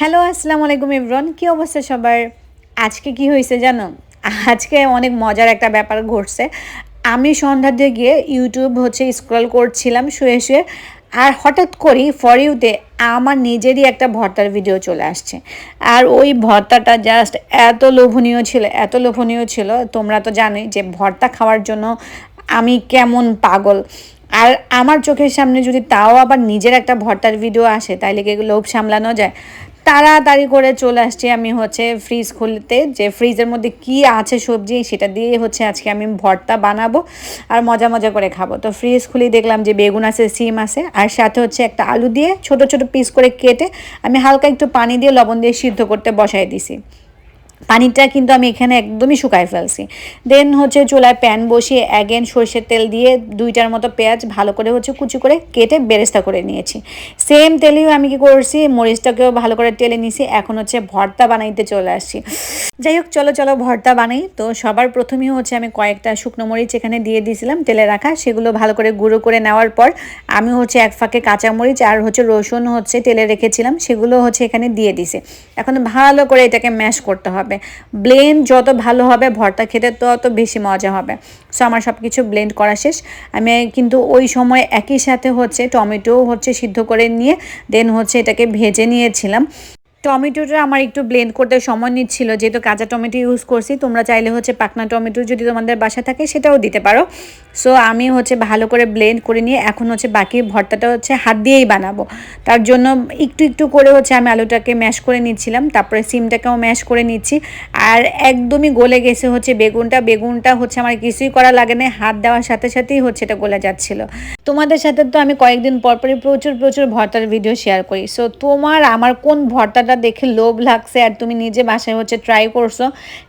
Hello আসসালামু আলাইকুম ইমরান কী অবস্থা সবার? আজকে কি হয়েছে জানো? আজকে অনেক মজার একটা ব্যাপার ঘটছে। আমি সন্ধ্যার দিয়ে গিয়ে ইউটিউব হচ্ছে স্ক্রল করছিলাম, শুয়ে শুয়ে। আর হঠাৎ করেই ফর ইউতে আমার নিজেরই একটা ভর্তার ভিডিও চলে আসছে। আর ওই ভর্তাটা জাস্ট এত লোভনীয় ছিল, এত লোভনীয় ছিল। তোমরা তো জানোই যে ভর্তা খাওয়ার জন্য আমি কেমন পাগল। আর আমার চোখের সামনে যদি তাও আবার নিজের একটা ভর্তার ভিডিও আসে, তাইলে কি লোভ সামলানো যায়? তাড়াতাড়ি করে চলে আসছি আমি হচ্ছে ফ্রিজ খুলতে, যে ফ্রিজের মধ্যে কি আছে সবজি সেটা দিয়ে হচ্ছে আজকে আমি ভর্তা বানাবো আর মজা মজা করে খাব। তো ফ্রিজ খুলেই দেখলাম যে বেগুন আছে, সিম আছে, আর সাথে হচ্ছে একটা আলু দিয়ে ছোট ছোট পিস করে কেটে আমি হালকা একটু পানি দিয়ে লবণ দিয়ে সিদ্ধ করতে বসাই দিছি। পানিটা কিন্তু আমি এখানে একদমই শুকায় ফেলছি। দেন হচ্ছে চুলায় প্যান বসিয়ে অ্যাগেন সর্ষের তেল দিয়ে দুইটার মতো পেঁয়াজ ভালো করে হচ্ছে কুচি করে কেটে বেরেস্তা করে নিয়েছি। সেম তেলেও আমি কি করছি, মরিচটাকেও ভালো করে তেলে নিয়েছি এখন হচ্ছে ভর্তা বানাইতে চলে আসছি। যাই হোক, চলো চলো ভর্তা বানাই। তো সবার প্রথমেই হচ্ছে আমি কয়েকটা শুকনো মরিচ এখানে দিয়ে দিয়েছিলাম তেলে রাখা, সেগুলো ভালো করে গুঁড়ো করে নেওয়ার পর আমি হচ্ছে এক ফাঁকে কাঁচামরিচ আর হচ্ছে রসুন হচ্ছে তেলে রেখেছিলাম, সেগুলো হচ্ছে এখানে দিয়ে দিছে। এখন ভালো করে এটাকে ম্যাশ করতে হবে। ব্লেন্ড যত ভালো হবে, ভর্তা খেতে তত বেশি মজা হবে। সো আমার সব কিছু ব্লেন্ড করা শেষ। আমি কিন্তু ওই সময় একই সাথে হচ্ছে টমেটো হচ্ছে সিদ্ধ করে নিয়ে দেন হচ্ছে এটাকে ভেজে নিয়েছিলাম। টমেটোটা আমার একটু ব্লেন্ড করতে সময় নিচ্ছিল, যেহেতু কাঁচা টমেটো ইউজ করছি, তোমরা চাইলে হচ্ছে পাকনা টমেটো যদি তোমাদের বাসা থাকে সেটাও দিতে পারো। সো আমি হচ্ছে ভালো করে ব্লেন্ড করে নিয়ে এখন হচ্ছে বাকি ভর্তাটা হচ্ছে হাত দিয়েই বানাবো। তার জন্য একটু একটু করে হচ্ছে আমি আলুটাকে ম্যাশ করে নিচ্ছিলাম, তারপরে সিমটাকেও ম্যাশ করে নিচ্ছি। আর একদমই গলে গেছে হচ্ছে বেগুনটা বেগুনটা হচ্ছে আমার কিছুই করা লাগে না হাত দেওয়ার সাথে সাথেই হচ্ছে এটা গলে যাচ্ছিল। তোমাদের সাথে তো আমি কয়েকদিন পর পরই প্রচুর প্রচুর ভর্তার ভিডিও শেয়ার করি। সো তোমার, আমার কোন ভর্তাটা দেখে লোভ লাগছে আর তুমি নিজে বাসায় হচ্ছে ট্রাই করছ,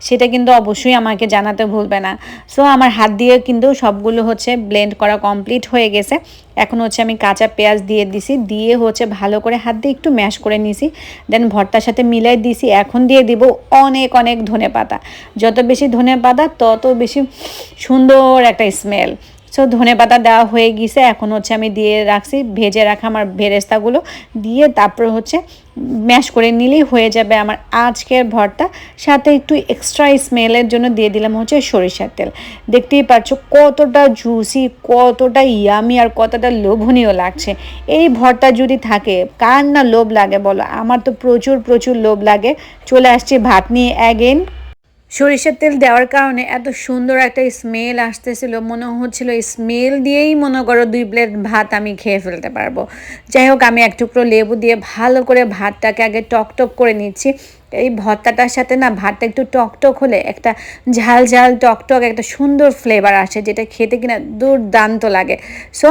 সেটা কিন্তু অবশ্যই আমাকে জানাতে ভুলবে না। সো আমার হাত দিয়ে কিন্তু সবগুলো হচ্ছে ব্লেন্ড করা কমপ্লিট হয়ে গেছে। এখন হচ্ছে আমি কাঁচা পেঁয়াজ দিয়ে দিছি, দিয়ে হচ্ছে ভালো করে হাত দিয়ে একটু ম্যাশ করে নিছি। দেন ভর্তার সাথে মিলাই দিছি, এখন দিয়ে দিব অনেক অনেক ধনে পাতা যত বেশি ধনে পাতা তত বেশি সুন্দর একটা স্মেল সো ধনে পাতা দেওয়া হয়ে গিয়েছে এখন হচ্ছে আমি দিয়ে রাখছি, ভেজে রাখা আমার ভেরেস্তাগুলো। দিয়ে তারপর হচ্ছে ম্যাশ করে নিলেই হয়ে যাবে আমার আজকের ভর্তা। সাথে একটু এক্সট্রা স্মেলের জন্য দিয়ে দিলাম হচ্ছে সরিষার তেল। দেখতেই পাচ্ছ কতটা জুসি কতটা ইয়ামি আর কতটা লোভনীয় লাগছে। এই ভর্তা যদি থাকে, কার না লোভ লাগে বলো? আমার তো প্রচুর প্রচুর লোভ লাগে। চলে আসছি ভাত নিয়ে অ্যাগেন সরিষার তেল দেওয়ার কারণে এত সুন্দর একটা স্মেল আসতেছিল। মনে হচ্ছিল স্মেল দিয়েই মনে করো দুই প্লেট ভাত আমি খেয়ে ফেলতে পারব। যাই হোক, আমি এক টুকরো লেবু দিয়ে ভালো করে ভাতটাকে আগে টকটক করে নিচ্ছি। এই ভর্তাটার সাথে না ভাতটা একটু টকটক হলে একটা ঝাল ঝাল টকটক একটা সুন্দর ফ্লেভার আসে, যেটা খেতে কিনা দুর্দান্ত লাগে। সো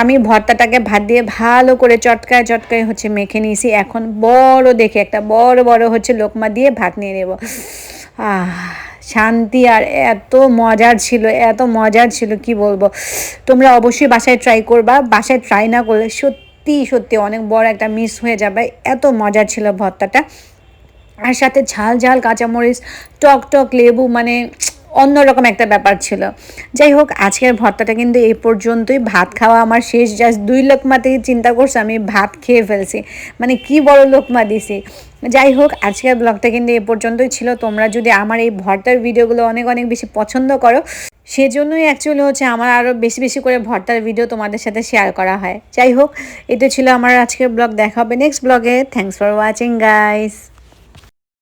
আমি ভর্তাটাকে ভাত দিয়ে ভালো করে চটকায় চটকায় হচ্ছে মেখে নিয়েছি। এখন বড় দেখে একটা বড় বড় হচ্ছে লোকমা দিয়ে ভাত নিয়ে নেব। শান্তি আর এত মজার ছিল, এত মজার ছিল, কি বলব? তোমরা অবশ্যই বাসায় ট্রাই করবা, বাসায় ট্রাই না করলে সত্যি সত্যি অনেক বড় একটা মিস হয়ে যাবে, এত মজার ছিল ভর্তাটা। আর সাথে ঝাল ঝাল কাঁচামরিচ, টক টক লেবু মানে অন্যরকম একটা ব্যাপার ছিল। যাই হোক, আজকের ভর্তাটা কিন্তু এই পর্যন্তই। ভাত খাওয়া আমার শেষ। জাস্ট দুই লোকমা থেকে চিন্তা করছে, আমি ভাত খেয়ে ফেলছি। মানে কি বড় লোকমা দিছি। যাই হোক, আজকের ব্লগটা কিন্তু এ পর্যন্তই ছিল। তোমরা যদি আমার এই ভর্তার ভিডিওগুলো অনেক অনেক বেশি পছন্দ করো, সেজন্যই অ্যাকচুয়ালি হচ্ছে আমার আরও বেশি বেশি করে ভর্তার ভিডিও তোমাদের সাথে শেয়ার করা হয়। যাই হোক এটা ছিল আমার আজকের ব্লগ। দেখা হবে নেক্সট ব্লগে। Thanks for watching guys